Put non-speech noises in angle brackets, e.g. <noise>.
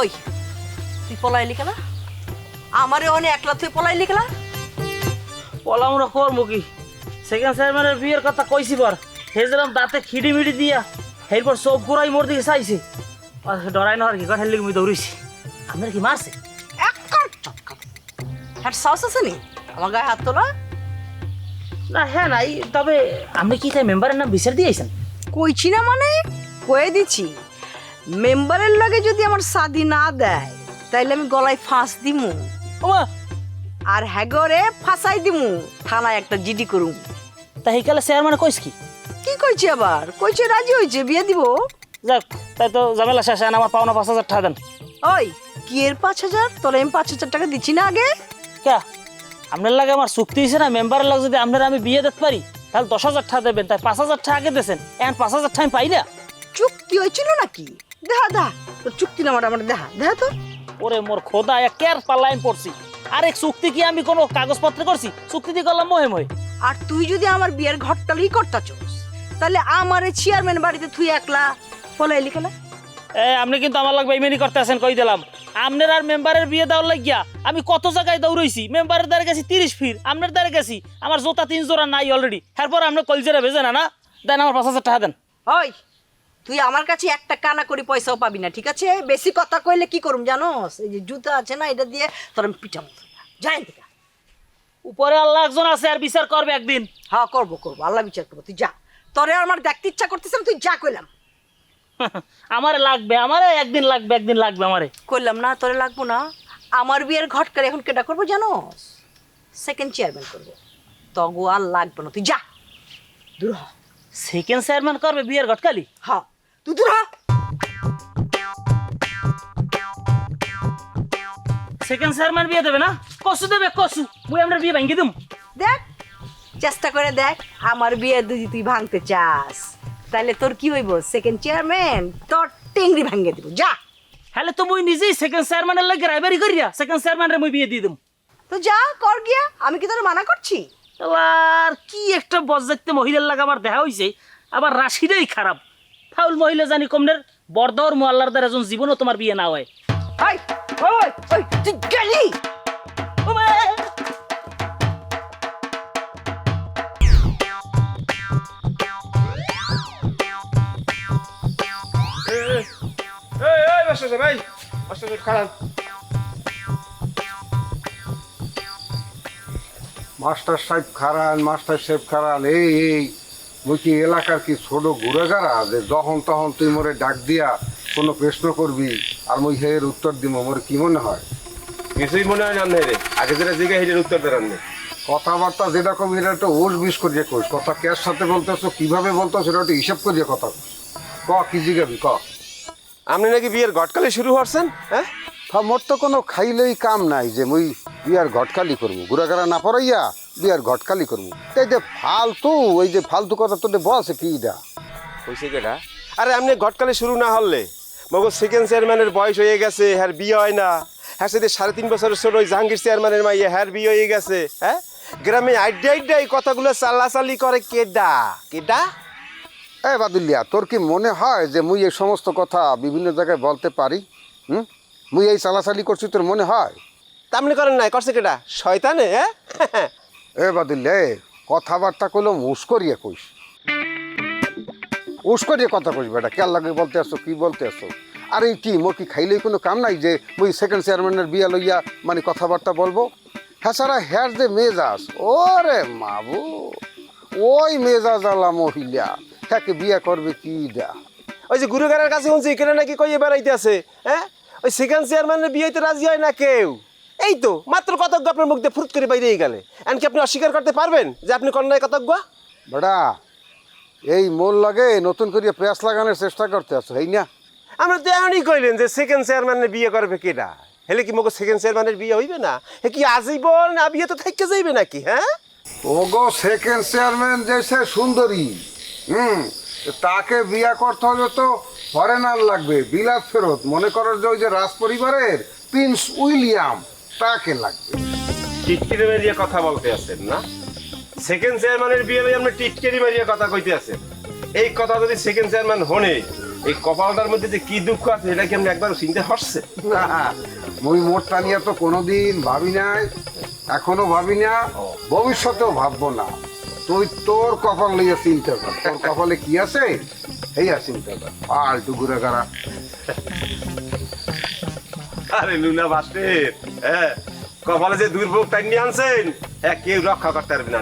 ওই তুই পলাইলি কেনা? আমারে অনেক একলা তুই পলাইলি কেনা? পলা আমরা করব কি সেকেন্ড চেয়ারম্যানের বিয়ের কথা কইছি বার। হেজরাম দাঁতে খিড়ি মিড়ি দিয়া এরপর সব গোড়াই মোর দিকে চাইছে। আর ডরাই না আর কি লিখে মুই দৌড়িছি। আপনার কি মারছে? হ্যাঁ সাহস আছে নি? আমার গায়ে হাত তোলা? না হ্যাঁ নাই। তবে আপনি কি তাই মেম্বারের নাম বিচার দিয়েছেন? কইছি না মানে? কয়ে দিছি। মেম্বারের লাগে যদি আমার সাদি না দেয় তাইলে আমি গলায় ফাঁস দিমু। ওমা! আর হ্যাগরে ফাঁসাই দিমু থানায় একটা জিডি করুম। তাই তা হেকালে চেয়ারম্যান কইস কি? কি কইছে আবার? কইছে রাজি হইছে বিয়ে দিব। যাক তাই তো ঝামেলা শেষ হয় আমার পাওনা পাঁচ হাজার টাকা দেন। ওই কি এর পাঁচ হাজার? তোরা আমি পাঁচ হাজার টাকা দিচ্ছি না আগে? কে? আপনার লাগে আমার চুক্তি হয়েছে না মেম্বারের লাগে যদি আপনার আমি বিয়ে দিতে পারি তাহলে দশ হাজার টাকা দেবেন তাই পাঁচ হাজার টাকা আগে দিয়েছেন এখন পাঁচ হাজার টাকা আমি পাই না। চুক্তি হয়েছিল নাকি? দেখা দেখা তোর চুক্তি নামাটা আমার দেখা দেখা তো। ওরে মোর খোদা একের পাল্লায় পড়ছি। আরে চুক্তি কি আমি কোনো কাগজপত্র করছি? চুক্তি দিয়ে করলাম মহে মহে। আর তুই যদি আমার বিয়ের ঘরটালই করতে চাস তাহলে আমার চেয়ারম্যান বাড়িতে তুই একলা ফলাইলি কেলা এ আপনি কিন্তু আমার লাগবে ইমেনি করতে আছেন কই দিলাম। আপনার আর মেম্বারের বিয়ে দেওয়ার লাগিয়া আমি কত জায়গায় দৌড়াইছি? মেম্বারের দ্বারা গেছি তিরিশ ফির আপনার দ্বারা গেছি। আমার জোতা তিন জোড়া নাই অলরেডি এরপর আপনি কলজেরা ভেজে না না? দেন আমার পাঁচ হাজার টাকা দেন। ওই তুই আমার কাছে একটা কানা করি পয়সাও পাবি না ঠিক আছে? বেশি কথা কইলে কি করুম জানোস? এই যে জুতা আছে না এটা দিয়ে তোর আমি পিটাম যাই থেকে। উপরে আল্লাহ একজন আছে আর বিচার করবে একদিন। হ্যাঁ করব করব আল্লাহ বিচার করব। তুই যা। তোরে আর আমার দেখতে ইচ্ছা করতেছে না, তুই যা কইলাম। <laughs> আমারে লাগবে আমারে একদিন লাগবে একদিন লাগবে আমারে। কইলাম না তোরে লাগবো না। আমার বিয়ের ঘটকারে এখন কেটা করব জানোস? সেকেন্ড চেয়ারম্যান করব। তগো আর লাগবে না। তুই যা। দূর হ। সেকেন্ড চেয়ারম্যান করবে বিয়ের ঘটকালি? হ তুই দূর হ। সেকেন্ড চেয়ারম্যান বিয়ে দেবে না? কসু দেবে কসু। মুই আপনার বিয়ে ভাঙ্গি দিম। দেখ চেষ্টা করে দেখ আমার বিয়ে যদি তুই ভাঙতে চাস তাহলে তোর কি হইব? সেকেন্ড চেয়ারম্যান তোর টেংরি ভাঙিয়ে দিব যা। হ্যালে তো মুই নিজেই সেকেন্ড চেয়ারম্যানের লাগে রাইবারি করিয়া সেকেন্ড চেয়ারম্যানের মুই বিয়ে দিয়ে দিম। তো যা কর গিয়া আমি কি তোর মানা করছি? আর কি একটা বজ্জাতে মহিলার লাগে আমার দেখা হইছে আবার রাশিটাই খারাপ। ফাউল মহিলা জানি কমনের বরদর মোয়াল্লার দ্বারা একজন জীবনও তোমার বিয়ে না হয়। হাই ওই ওই তুই গেলি? মাস্টার সাহেব খারান মাস্টার সাহেব খারান এই এই। কি এলাকার কি ছোট ঘুরেগারা যে যখন তখন তুই মোরে ডাক দিয়া কোনো প্রশ্ন করবি? আর মই হের উত্তর দিব মোর কি মনে হয়? কিছুই মনে হয় না রে। আগে যেটা জিজ্ঞাসা সেটার উত্তর দেন কথাবার্তা যেটা এটা একটা ওস বিষ করিয়ে কইস কথা কার সাথে বলতেছো কীভাবে বলতো সেটা একটু হিসাব করিয়ে কথা। ক কি জিগাবি ক? আপনি নাকি বিয়ের ঘটকালে শুরু করছেন হ্যাঁ? মোর তো কোনো খাইলেই কাম নাই যে মুই বিয়ার ঘটকালি করব। ঘুরাঘাড়া না পড়াইয়া বিয়ার ঘটকালি করব? এই যে ফালতু ওই যে ফালতু কথা তোদের বলছে কি এটা? কেটা? আরে আপনি ঘটকালে শুরু না হলে মগজ সেকেন্ড চেয়ারম্যানের বয়স হয়ে গেছে হ্যার বিয়ে হয় না। হ্যাঁ সেদিন সাড়ে তিন বছরের ছোট ওই জাহাঙ্গীর চেয়ারম্যানের মাইয়ে হ্যার বিয়ে হয়ে গেছে হ্যাঁ? গ্রামে আড্ডা আড্ডা এই কথাগুলো চাল্লাচাল্লি করে কেডা? কেডা? এ বাদুলিয়া তোর কি মনে হয় যে মুই এই সমস্ত কথা বিভিন্ন জায়গায় বলতে পারি? হুম? মুই এই চালাচালি করছি তোর মনে হয়? তামনি করেন নাই করছে কেডা? শয়তানে হ্যাঁ? <laughs> এ বাদুলিয়া এ কথাবার্তা উস করিয়ে কইস। উস করিয়ে কথা কইস বেটা কেয়ার লাগে বলতে আসছো কি বলতে আসছো আর কি, মোর কি খাইলেই কোনো কাম নাই যে মুই সেকেন্ড চেয়ারম্যানের বিয়া লইয়া মানে কথাবার্তা বলব? হ্যাঁ সারা হ্যার যে মেজাজ, ওরে মাবু, ওই মেজাজ আলা মহিলা, হ্যাকে বিয়া করবে কি দা? ওই যে গুরুগারের কাছে শুনছি এখানে নাকি কইয়ে বেড়াইতে আছে হ্যাঁ? ওই সেকেন্ড চেয়ারম্যানের বিয়েতে রাজি হয় না কেউ? এই তো মাত্র কতজ্ঞ আপনার মুখ দিয়ে ফুরুত করে বাইরেই গেলে? এমনকি আপনি অস্বীকার করতে পারবেন যে আপনি কন্যায় কতজ্ঞ? বেটা এই মোর লাগে নতুন করে পেঁয়াজ লাগানোর চেষ্টা করতে আছো এই না? আমরা তো এমনই কইলেন যে সেকেন্ড চেয়ারম্যানের বিয়ে করবে কেডা হেলে কি মগো সেকেন্ড চেয়ারম্যানের বিয়ে হইবে না? হে কি আজীবন না বিয়ে তো থেকে যাইবে নাকি হ্যাঁ? ওগো সেকেন্ড চেয়ারম্যান যেসে সুন্দরী হুম তাকে বিয়া করতে হলে তো ফরেনার লাগবে বিলাস ফেরত। মনে করো যে ওই যে রাজ পরিবারের প্রিন্স উইলিয়াম। তাকে লাগবে। টিটকিরি মারিয়ে কথা বলতে আছেন না? সেকেন্ড চেয়ারম্যানের বিয়ে আপনি টিটকিরি মারিয়ে কথা কইতে আছেন। এই কথা যদি সেকেন্ড চেয়ারম্যান হনে এই কপালটার মধ্যে যে কি দুঃখ আছে এটা কি আপনি একবার চিনতে হচ্ছে না মুই মোটটা নিয়ে তো কোনোদিন ভাবি নাই এখনও ভাবি না ভবিষ্যতেও ভাববো না। তুই তোর কপাল লইয়া চিন্তা কর তোর কপালে কি আছে এই আর চিন্তা কর। আলটু ঘুরে গাড়া আরে লুনা বাসের হ্যাঁ কপালে যে দুর্ভোগ নিয়ে আনছেন হ্যাঁ কেউ রক্ষা করতে পারবে না।